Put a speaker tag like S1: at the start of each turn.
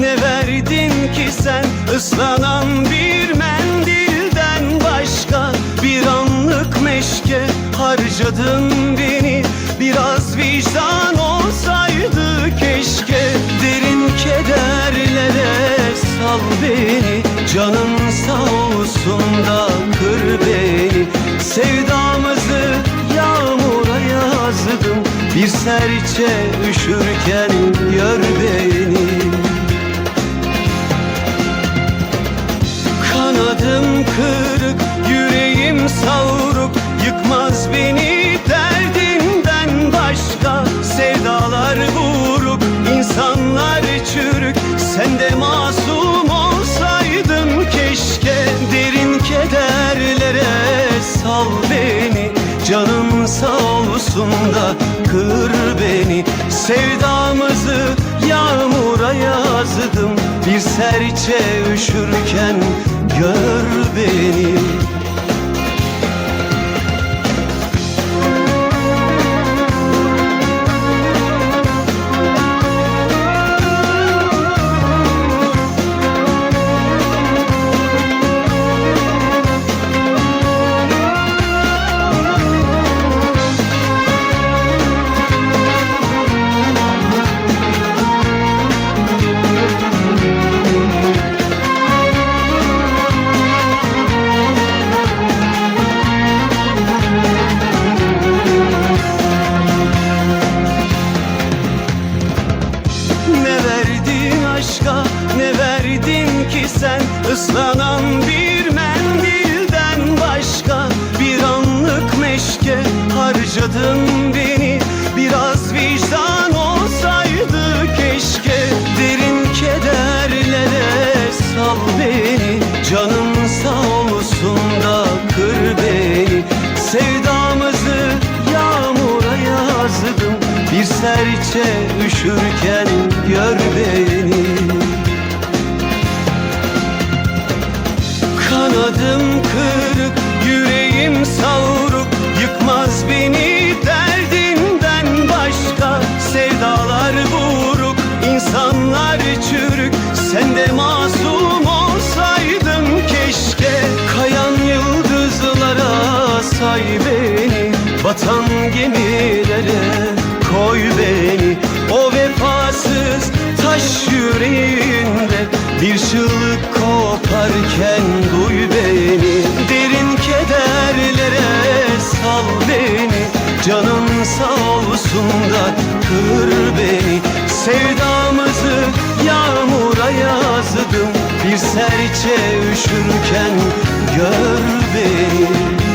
S1: Ne verdin ki sen? Islanan bir mendilden başka Bir anlık meşke harcadın beni. Biraz vicdan olsaydı keşke. Derin kederlere sal beni. Canın sağ olsun da kır beni. Sevdamızı yağmura yazdım. Bir serçe üşürken gör beni Yıkmaz beni derdinden başka Sevdalar vuruk, insanlar çürük. Sen de masum olsaydın keşke Derin kederlere sal beni. Canın sağ olsun da kır beni. Sevdamızı yağmura yazdım. Bir serçe üşürken gör beni aşka ne verdin ki sen? Islanan bir mendilden başka Bir anlık meşke harcadın beni insanlar çürük Sen de masum olsaydın keşke. Kayan yıldızlara say beni Batan gemilere koy beni. O vefasız taş yüreğinde Bir çığlık koparken duy beni. Derin kederlere sal beni Canım sağ olsun da kır beni. Sevdamızı serçe üşürken gör beni